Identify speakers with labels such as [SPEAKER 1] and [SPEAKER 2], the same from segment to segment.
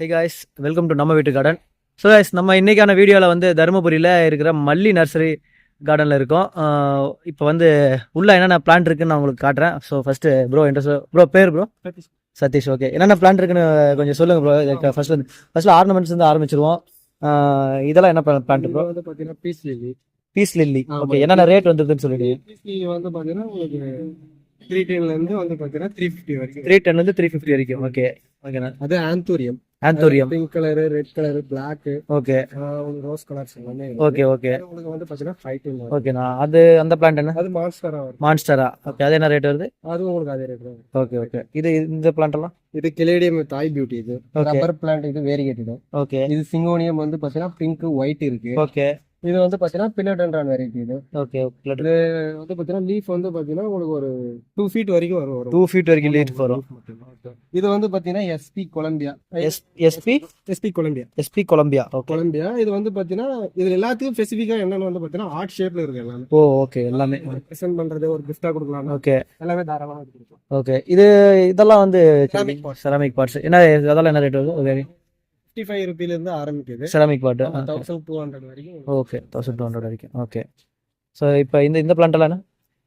[SPEAKER 1] Hey guys welcome to நம்ம வீட்டு garden so guys நம்ம இன்னைக்கான வீடியோவில் வந்து தருமபுரியில் இருக்கிற மல்லி நர்சரி கார்டனில் இருக்கோம். இப்போ வந்து உள்ள என்னென்ன பிளான்ட் இருக்குன்னு நான் உங்களுக்கு காட்டுறேன். So first bro interest bro பேர் ப்ரோ சதீஷ். ஓகே என்னென்ன பிளான்ட் இருக்குன்னு கொஞ்சம் சொல்லுங்க ப்ரோ ஃபர்ஸ்ட் வந்து ஃபர்ஸ்ட்ல ஆர்னமெண்ட்ஸ் வந்து ஆரம்பிச்சிருவோம். இதெல்லாம் என்ன பிளான்ட் ப்ரோ
[SPEAKER 2] வந்து பாத்தீங்கன்னா peace lily
[SPEAKER 1] peace lily. Okay என்னென்ன ரேட் வந்துருதுன்னு
[SPEAKER 2] பீஸ் லில்லி வந்து உங்களுக்கு த்ரீ டென்ல இருந்து வந்து பாத்தீங்கன்னா த்ரீ ஃபிஃப்டி வரைக்கும்.
[SPEAKER 1] த்ரீ டென்லேருந்து த்ரீ ஃபிஃப்டி வரைக்கும் ஓகே ஓகேண்ணா.
[SPEAKER 2] அது anthurium.
[SPEAKER 1] Anthurium.
[SPEAKER 2] Pink colour red colour black
[SPEAKER 1] okay.
[SPEAKER 2] Rose colours எல்லாமே
[SPEAKER 1] ஓகே ஓகே.
[SPEAKER 2] உங்களுக்கு வந்து பாத்தீங்கன்னா ஃபைவ் டென்
[SPEAKER 1] ஓகேண்ணா. அது அந்த பிளான்ட் என்ன?
[SPEAKER 2] அது மான்ஸ்டரா
[SPEAKER 1] மான்ஸ்டரா ஓகே அது என்ன ரேட் வருது?
[SPEAKER 2] அதுவும் உங்களுக்கு அதே ரேட் வரும்
[SPEAKER 1] ஓகே ஓகே. இது இந்த பிளான்ட் எல்லாம்?
[SPEAKER 2] இது கிளேடியம் தாய் பியூட்டி இது. ரப்பர் பிளான்ட் இது வேரியேட்டட்
[SPEAKER 1] ஓகே.
[SPEAKER 2] இது சிங்கோனியம் வந்து பாத்தீங்கன்னா பிங்க் ஒயிட் இருக்கு.
[SPEAKER 1] ஓகே.
[SPEAKER 2] இது வந்து பாத்தீங்கன்னா பில்லட்ன்றான் வெரைட்டி இது.
[SPEAKER 1] ஓகே
[SPEAKER 2] இது வந்து பாத்தீங்கன்னா லீஃப் வந்து பாத்தீங்கன்னா உங்களுக்கு ஒரு டூ ஃபீட் வரைக்கும் வரும் வரும்
[SPEAKER 1] டூ ஃபீட் வரைக்கும் லீட் வரும்.
[SPEAKER 2] இது வந்து பாத்தீங்கன்னா SP Colombia
[SPEAKER 1] S SP
[SPEAKER 2] SP Colombia
[SPEAKER 1] SP Colombia
[SPEAKER 2] Colombia இது வந்து பாத்தீங்கன்னா இது எல்லாத்துக்கும் ஸ்பெசிஃபிக்கா என்னன்னு வந்து பாத்தீங்கன்னா ஆர்ட் ஷேப்ல இருக்கு எல்லாமே.
[SPEAKER 1] ஓ ஓகே எல்லாமே.
[SPEAKER 2] ப்ரெசென்ட் பண்றது ஒரு கிஃப்டா கொடுக்கலாம்.
[SPEAKER 1] ஓகே
[SPEAKER 2] எல்லாமே தாராளமா
[SPEAKER 1] ஓகே இது இதெல்லாம் வந்து. செராமிக் பார்ட்ஸ் என்ன அதெல்லாம் என்ன ரேட் வருது?
[SPEAKER 2] ஃபிஃப்டி ஃபைவ் ருபீல இருந்து ஆரம்பிக்குது
[SPEAKER 1] ceramic part
[SPEAKER 2] thousand two hundred வரைக்கும்
[SPEAKER 1] ஓகே தௌசண்ட் டூ ஹண்ட்ரட் வரைக்கும் ஓகே ஸோ இப்போ இந்த இந்த பிளான்ட் எல்லாம் என்ன?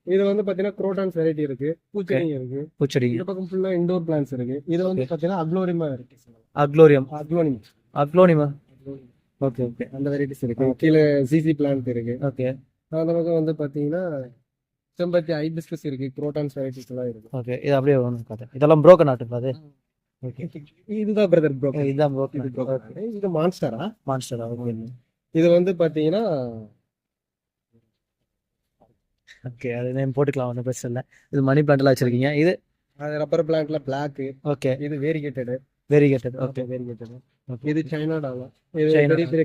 [SPEAKER 2] இது வந்து பாத்தீங்கன்னா குரோட்டான்ஸ் வெரைட்டி இருக்கு பூச்செடி இருக்கு.
[SPEAKER 1] பூச்செடி.
[SPEAKER 2] இந்த பக்கம் ஃபுல்லா இண்டோர் பிளான்ஸ் இருக்கு. இது வந்து
[SPEAKER 1] Okay.
[SPEAKER 2] பாத்தீங்கன்னா அக்ளோரிமா வெரைட்டிஸ்
[SPEAKER 1] அக்ளோரியம்
[SPEAKER 2] அக்ளோனிம்
[SPEAKER 1] அக்ளோனிமா ஓகே ஓகே
[SPEAKER 2] அந்த வெரைட்டிஸ் இருக்கு. கீழே சிசி பிளான்ட் இருக்கு.
[SPEAKER 1] ஓகே
[SPEAKER 2] அந்த பக்கம் வந்து பாத்தீங்கன்னா செம்பருத்தி ஐபிஸ்கஸ் இருக்கு. குரோட்டான்ஸ் வெரைட்டிஸ் எல்லாம் இருக்கு.
[SPEAKER 1] ஓகே இது அப்படியே இதெல்லாம் broken ஆட்டுங்களா அது?
[SPEAKER 2] இதுதான் பிரதர் ப்ரோ
[SPEAKER 1] இதுதான்
[SPEAKER 2] இது
[SPEAKER 1] broken.
[SPEAKER 2] Broken. இது மான்ஸ்டரா
[SPEAKER 1] மான்ஸ்டர் ஓகே
[SPEAKER 2] இது வந்து பாத்தீங்கன்னா
[SPEAKER 1] ஓகே அது நேம் போட்டுக்கலாம் ஒன்றும் பிரச்சனை இல்லை. இது மணி பிளான்ட்லாம் வச்சிருக்கீங்க. இது
[SPEAKER 2] அது ரப்பர் பிளான்ட்ல பிளாக்
[SPEAKER 1] ஓகே
[SPEAKER 2] இது variegated
[SPEAKER 1] variegated okay
[SPEAKER 2] variegated. இது சைனா டாலர் இது பெரிய பெரிய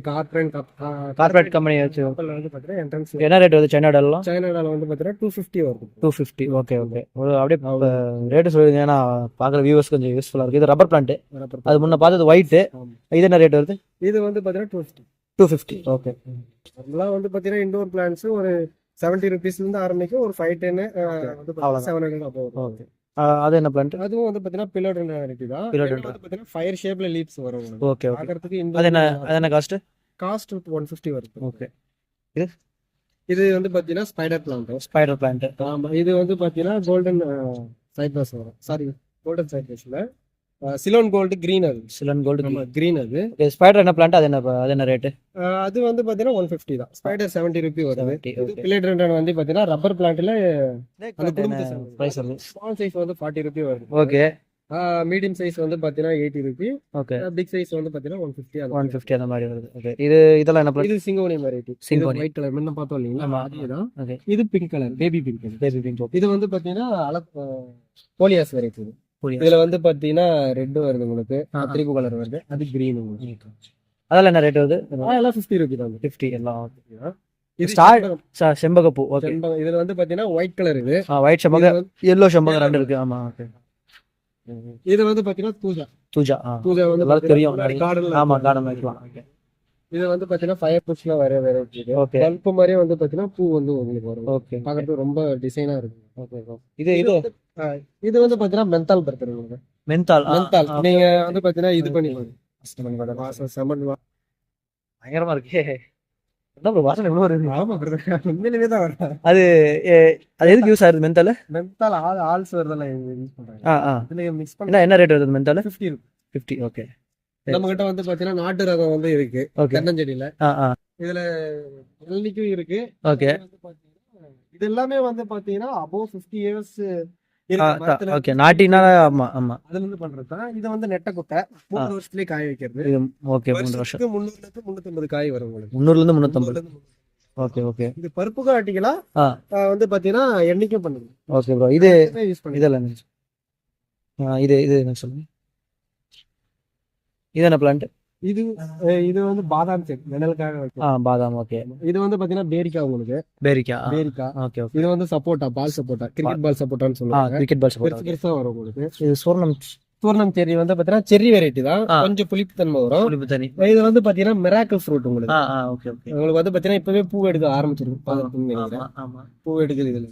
[SPEAKER 1] கம்பெனி வச்சு
[SPEAKER 2] வந்து பாத்தீங்கன்னா என்ட்ரன்ஸ்
[SPEAKER 1] என்ன ரேட் வருது சைனா
[SPEAKER 2] டாலர் வந்து பாத்தீங்கன்னா டூ ஃபிஃப்டி வரும்
[SPEAKER 1] டூ ஃபிஃப்டி ஓகே ஓகே ஒரு அப்படியே ரேட்டு சொல்லுங்க. ஏன்னா பார்க்குற வியூவர்ஸ் கொஞ்சம் யூஸ்ஃபுல்லாக இருக்குது இது ரப்பர் பிளான்ட் அது முன்ன பார்த்தது ஒயிட்டு
[SPEAKER 2] ஆமா.
[SPEAKER 1] இது என்ன ரேட் வருது?
[SPEAKER 2] இது வந்து பாத்தீங்கன்னா two fifty
[SPEAKER 1] two fifty okay
[SPEAKER 2] அதெல்லாம் வந்து பாத்தீங்கன்னா இண்டோர் பிளான்ஸ் ஒரு செவன்டி ருபீஸ்ல இருந்து ஆரம்பிக்கும். ஒரு ஃபைவ் டென் வந்து
[SPEAKER 1] அவ்வளவுதான்.
[SPEAKER 2] Seven hundred.
[SPEAKER 1] ஓகே அது என்ன பிளான்ட்
[SPEAKER 2] அதுவும் வந்து பாத்தீங்கன்னா பில்லர் வெரைட்டி தான்.
[SPEAKER 1] Pillared
[SPEAKER 2] இதுல வந்து பாத்தீங்கன்னா ஃபயர் ஷேப்ல லீப்ஸ் வரும்.
[SPEAKER 1] ஓகே ஓகே
[SPEAKER 2] பாக்குறதுக்கு
[SPEAKER 1] அது என்ன அது என்ன காஸ்ட்
[SPEAKER 2] காஸ்ட் ஒன் ஃபிஃப்டி வருது.
[SPEAKER 1] ஓகே
[SPEAKER 2] இது? வந்து பாத்தீங்கன்னா ஸ்பைடர் பிளான்ட்
[SPEAKER 1] ஸ்பைடர் பிளான்ட்
[SPEAKER 2] ஆமா இது வந்து பாத்தீங்கன்னா கோல்டன் சைப்ரஸ் வரும். சாரி கோல்டன் சைப்ரஸ்ல சிலோன் கோல்டு கிரீன் அது.
[SPEAKER 1] சிலன் கோல்டு
[SPEAKER 2] கிரீன் அது.
[SPEAKER 1] ஸ்பைடர் என்ன பிளான்ட் அது என்ன அது என்ன ரேட்டு
[SPEAKER 2] அது வந்து பாத்தீங்கன்னா ஒன் ஃபிஃப்டி தான். ஸ்பைடர் செவன்டி ருபி வருது. பிளேட் வந்து பாத்தீங்கன்னா ரப்பர் பிளான்ட்ல.
[SPEAKER 1] ப்ரைஸ் வருது
[SPEAKER 2] ஸ்மால் சைஸ் வந்து? ஃபார்ட்டி ருபி வருது.
[SPEAKER 1] ஓகே
[SPEAKER 2] மீடியம் சைஸ் வந்து பாத்தீங்கன்னா eighty rupee
[SPEAKER 1] okay
[SPEAKER 2] big size வந்து பாத்தீங்கன்னா ஒன் ஃபிஃப்டி
[SPEAKER 1] ஒன் ஃபிஃப்டி அந்த மாதிரி வருது. ஓகே இது இதெல்லாம் என்ன பிளான்ட்
[SPEAKER 2] இது syngonium variety
[SPEAKER 1] Syngonium.
[SPEAKER 2] White colour முன்ன பார்த்தோம் இல்லைங்களா?
[SPEAKER 1] ஆமா.
[SPEAKER 2] அதேதான்
[SPEAKER 1] ஓகே
[SPEAKER 2] இது pink colour baby pink
[SPEAKER 1] baby pink
[SPEAKER 2] இது வந்து பாத்தீங்கன்னா அல போலியாஸ் வெரைட்டி இதுல வந்து பாத்தீங்கன்னா ரெட் வருது உங்களுக்கு. கத்திரிப்பு கலர் வருது. அது கிரீன் உங்களுக்கு.
[SPEAKER 1] அதெல்லாம் என்ன ரேட் வருது?
[SPEAKER 2] அதெல்லாம் ஃபிஃப்டி ருபி தான்.
[SPEAKER 1] ஃபிஃப்டி எல்லாம் செம்பகப்பூ ஓகே.
[SPEAKER 2] இதுல வந்து பாத்தீங்கன்னா ஒயிட் கலர் இது.
[SPEAKER 1] ஒயிட்
[SPEAKER 2] வந்து-
[SPEAKER 1] எல்லோ செம்பகம் ரெண்டு இருக்கு. ஆமா ஓகே
[SPEAKER 2] இது வந்து பாத்தீங்கன்னா தூஜா
[SPEAKER 1] தூஜா
[SPEAKER 2] தூஜா வந்து
[SPEAKER 1] தெரியும். ஆமா கார்டன் வைக்கலாம்
[SPEAKER 2] இது வந்து பாத்தீங்கன்னா ஃபயர் புஷ்ல வர வெரைட்டி இது
[SPEAKER 1] ஓகே
[SPEAKER 2] பல்ப் மாதிரியே வந்து பாத்தீங்கன்னா பூ வந்து உங்களுக்கு வரும்.
[SPEAKER 1] ஓகே
[SPEAKER 2] பாக்குறதுக்கு ரொம்ப டிசைனா இருக்கு
[SPEAKER 1] ஓகே இது இது
[SPEAKER 2] இது? வந்து பாத்தீங்கன்னா மென்தால் பர்கர் உங்களுக்கு
[SPEAKER 1] மென்தால் ஆ,
[SPEAKER 2] மென்தால் நீங்க வந்து பாத்தீங்கன்னா இது. பண்ணி வாசம் செமன் வா-
[SPEAKER 1] பயங்கரமா இருக்கே. வாசனை இவ்வளவு வருது?
[SPEAKER 2] ஆமா உண்மையிலேயே தான் வரேன்
[SPEAKER 1] அது அது எதுக்கு யூஸ் ஆகுது மென்தால்
[SPEAKER 2] மென்தால் ஆல் ஆல்ஸ் வருதெல்லாம் யூஸ் பண்றாங்க. இதுல மிக்ஸ் பண்ண
[SPEAKER 1] என்ன ரேட் வருது மென்தால்
[SPEAKER 2] ஃபிஃப்டி
[SPEAKER 1] ஃபிஃப்டி ஓகே
[SPEAKER 2] நம்ம கிட்ட வந்து பாத்தீங்கன்னா நாட்டு ரகம் வந்து இருக்கு. தென்னஞ்செடியில. இதுல இளநிக்கும் இருக்கு.
[SPEAKER 1] ஓகே.
[SPEAKER 2] இது எல்லாமே வந்து பாத்தீங்கன்னா அபோவ் ஃபிஃப்டி இயர்ஸ்
[SPEAKER 1] ஓகே. நாட்டினா ஆமா ஆமா.
[SPEAKER 2] அதுல இருந்து பண்றது தான் இது வந்து நெட்டை குட்டை மூணு வருஷத்துலயே காய வைக்கிறது.
[SPEAKER 1] ஓகே மூணு வருஷம்
[SPEAKER 2] வருஷத்துக்கு முந்நூறுல இருந்து முன்னூத்தி காய் வரும் உங்களுக்கு.
[SPEAKER 1] முந்நூறுல இருந்து
[SPEAKER 2] முந்நூறு.
[SPEAKER 1] Okay okay.
[SPEAKER 2] இது
[SPEAKER 1] ஆ.
[SPEAKER 2] ஆ, வந்து பாத்தீங்கன்னா எண்ணெய்க்கும் பண்ணுங்க.
[SPEAKER 1] Okay bro. இது இதெல்லாம் இது இது என்ன சொல்லுங்க? இது என்ன பிளான்ட்
[SPEAKER 2] இது இது வந்து பாதாம் செக் நிழலுக்காக
[SPEAKER 1] ஆ பாதாம் ஓகே
[SPEAKER 2] இது வந்து பாத்தீங்கன்னா பேரிக்கா உங்களுக்கு.
[SPEAKER 1] பேரிக்கா?
[SPEAKER 2] பேரிக்கா.
[SPEAKER 1] ஓகே ஓகே
[SPEAKER 2] இது வந்து சப்போட்டா பால் சப்போட்டா கிரிக்கெட் பால் சப்போட்டான்னு சொல்லுவாங்க.
[SPEAKER 1] கிரிக்கெட் பால்
[SPEAKER 2] பெருசா வரும் உங்களுக்கு.
[SPEAKER 1] இது சூர்ணம்
[SPEAKER 2] சூர்ணம் செர்ரி வந்து பாத்தீங்கன்னா செர்ரி வெரைட்டி தான். கொஞ்சம் புளிப்பு தன்மை வரும்.
[SPEAKER 1] புளிப்பு தண்ணி
[SPEAKER 2] இது வந்து பாத்தீங்கன்னா மிராக்கல் ஃப்ரூட் உங்களுக்கு.
[SPEAKER 1] ஓகே ஓகே
[SPEAKER 2] உங்களுக்கு வந்து பாத்தீங்கன்னா இப்பவே பூ எடுக்க ஆரம்பிச்சிருக்கு பூ எடுக்குது இதுல.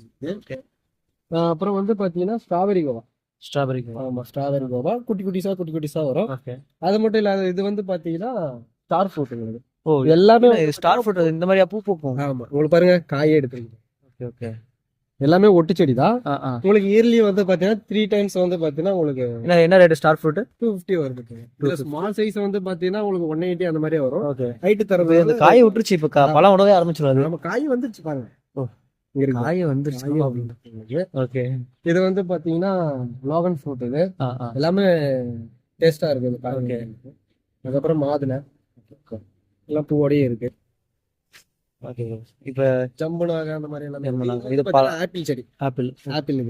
[SPEAKER 2] ஆ, அப்புறம் வந்து பாத்தீங்கன்னா ஸ்ட்ராபெரி கோவா.
[SPEAKER 1] ஸ்ட்ராபெரி
[SPEAKER 2] ஆமா ஸ்ட்ராபெரி கோவா. குட்டி குட்டிஸா குட்டி குட்டிஸா வரும்.
[SPEAKER 1] ஓகே
[SPEAKER 2] அது மட்டும் இல்லாத இது வந்து பாத்தீங்கன்னா ஸ்டார் ஃப்ரூட் உங்களுக்கு
[SPEAKER 1] ஓ
[SPEAKER 2] எல்லாமே
[SPEAKER 1] ஸ்டார் ஃப்ரூட் இந்த மாதிரியா பூ பூக்கும்?
[SPEAKER 2] ஆமா உங்களுக்கு பாருங்க காயே எடுத்துருக்கு
[SPEAKER 1] ஓகே ஓகே
[SPEAKER 2] எல்லாமே ஒட்டு செடி தான் உங்களுக்கு இயர்லி வந்து பாத்தீங்கன்னா த்ரீ டைம்ஸ் வந்து பாத்தீங்கன்னா உங்களுக்கு
[SPEAKER 1] என்ன என்ன rate star fruit
[SPEAKER 2] two fifty வருது. ஸ்மால் சைஸ் வந்து பாத்தீங்கன்னா உங்களுக்கு ஒன் எயிட்டி அந்த மாதிரி வரும்.
[SPEAKER 1] ஓகே
[SPEAKER 2] ஹைட் தரது
[SPEAKER 1] காய் விட்டுருச்சு இப்ப பழம் உணவே ஆரம்பிச்சிடும்
[SPEAKER 2] நம்ம காய் வந்துருச்சு பாருங்க.
[SPEAKER 1] காய் வந்துருச்சு
[SPEAKER 2] காய் வந்துருச்சு. உங்களுக்கு.
[SPEAKER 1] ஓகே
[SPEAKER 2] இது வந்து பாத்தீங்கன்னா லோகன் ஃப்ரூட் இது. எல்லாமே டேஸ்டா இருக்கு இந்த காய். அதுக்கப்புறம் மாதுளை. எல்லாம் பூவோடயே இருக்கு.
[SPEAKER 1] ஓகே இப்ப
[SPEAKER 2] ஜம்புனாக அந்த மாதிரி எல்லாமே.
[SPEAKER 1] இது
[SPEAKER 2] ஆப்பிள் செடி.
[SPEAKER 1] ஆப்பிள்.
[SPEAKER 2] ஆப்பிள்.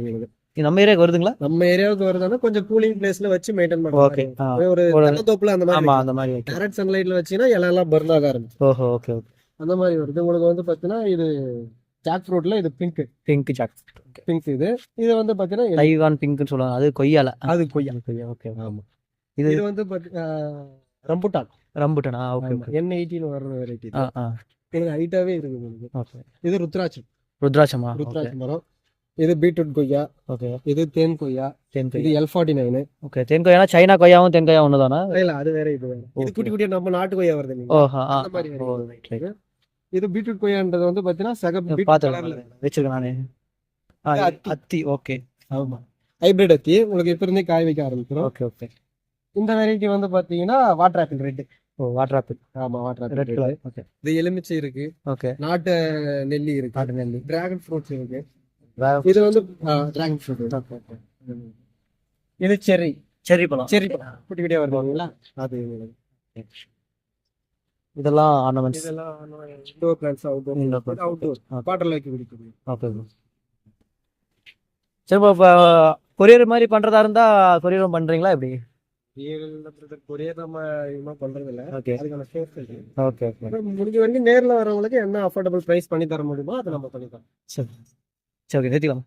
[SPEAKER 1] இது நம்ம ஏரியாவுக்கு வருதுங்களா?
[SPEAKER 2] நம்ம ஏரியாவுக்கு வருதுன்னா கொஞ்சம் கூலிங் பிளேஸ்ல வச்சு மெயின்டைன் பண்ணுவோம் ஒரு தென்னந்தோப்புல அந்த மாதிரி
[SPEAKER 1] அந்த மாதிரி ஓகே
[SPEAKER 2] டேரக்ட் சன்லைட்ல வச்சீங்கன்னா எல்லாம் பர்ன் ஆக ஆரம்பிச்சு
[SPEAKER 1] ஓஹோ ஓகே ஓகே
[SPEAKER 2] அந்த மாதிரி வருது. உங்களுக்கு வந்து பாத்தீங்கன்னா இது ஜாக் ஃப்ரூட்ல இது பிங்க்
[SPEAKER 1] பிங்க் ஜாக்
[SPEAKER 2] பிங்க் இது. இது வந்து பாத்தீங்கன்னா
[SPEAKER 1] தைவான் பிங்க்னு சொல்லுவாங்க. அது கொய்யால.
[SPEAKER 2] அது கொய்யா.
[SPEAKER 1] கொய்யா ஓகே
[SPEAKER 2] ஆமா.
[SPEAKER 1] இது
[SPEAKER 2] இது வந்து ரம்புட்டான்.
[SPEAKER 1] ரம்புட்டனா? ஓகே
[SPEAKER 2] என் எயிட்டின்னு வர்ற வெரைட்டி எனக்கு ஹைட்டாவே இருக்குது
[SPEAKER 1] ஓகே.
[SPEAKER 2] இது ருத்ராட்சம்.
[SPEAKER 1] ருத்ராட்சமா? ஓகே.
[SPEAKER 2] ருத்ராட்ச மரம். இது பீட்ரூட் கொய்யா.
[SPEAKER 1] ஓகே.
[SPEAKER 2] இது தேன் கொய்யா.
[SPEAKER 1] தேன்
[SPEAKER 2] இது
[SPEAKER 1] கொய்யா.
[SPEAKER 2] L forty nine
[SPEAKER 1] okay. தேன் கொய்யானா சைனா கொய்யாவும் தேன் கொய்யா ஒண்ணுதானா?
[SPEAKER 2] இல்ல அது வேற இது வேற. இது. குட்டி குட்டியா நம்ம நாட்டு கொய்யா வருது?
[SPEAKER 1] ஓ
[SPEAKER 2] இது பீட்ரூட் கொய்யான்றது வந்து பாத்தீங்கன்னா சகப்பு
[SPEAKER 1] வச்சிருக்கேன். நானு.
[SPEAKER 2] அத்தி.
[SPEAKER 1] ஓகே.
[SPEAKER 2] ஆமா. ஹைபிரிட் அத்தி. உங்களுக்கு இப்ப இருந்தே காய் வைக்க ஆரம்பிச்சிடும்
[SPEAKER 1] ஓகே ஓகே.
[SPEAKER 2] இந்த வெரைட்டி வந்து பாத்தீங்கன்னா வாட்டர் ஆப்பிள் ரெட்
[SPEAKER 1] ஓ வாட்டர் ஆப்பிள்
[SPEAKER 2] ஆமா வாட்டர் ஆப்பிள்
[SPEAKER 1] ரெட் ஓகே
[SPEAKER 2] இது எலுமிச்சை இருக்கு.
[SPEAKER 1] ஓகே
[SPEAKER 2] நாட்டு நெல்லி இருக்கு.
[SPEAKER 1] காட்டு நெல்லி.
[SPEAKER 2] டிராகன் ஃப்ரூட்ஸ் இருக்கு. இது வந்து டிராகன் ஃப்ரூட் இது செர்ரி
[SPEAKER 1] செர்ரி பழம்.
[SPEAKER 2] செர்ரி குட்டி குட்டியா வருதுங்களா அது.
[SPEAKER 1] இதெல்லாம் ஆர்னமெண்ட்ஸ்
[SPEAKER 2] இதெல்லாம் இன்டோர் பிளான்ஸ் அவுட்டோர் அவுட்டோர் வாட்டர்ல வைக்க பிடிக்கும்
[SPEAKER 1] ஓகே சரி இப்போ கொரியர் மாதிரி பண்றதா இருந்தா கொரியரும் பண்றீங்களா எப்படி?
[SPEAKER 2] கொரியர் நம்ம பண்றது இல்ல
[SPEAKER 1] ஓகே
[SPEAKER 2] அதுக்கான முடிஞ்ச வரைக்கும் நேர்ல வரவங்களுக்கு என்ன அஃபோர்டபுள் பிரைஸ் பண்ணி தர முடியுமோ அதை நம்ம பண்ணி தரோம்
[SPEAKER 1] சரி. சரி ஓகே நிறுத்திக்கலாம்?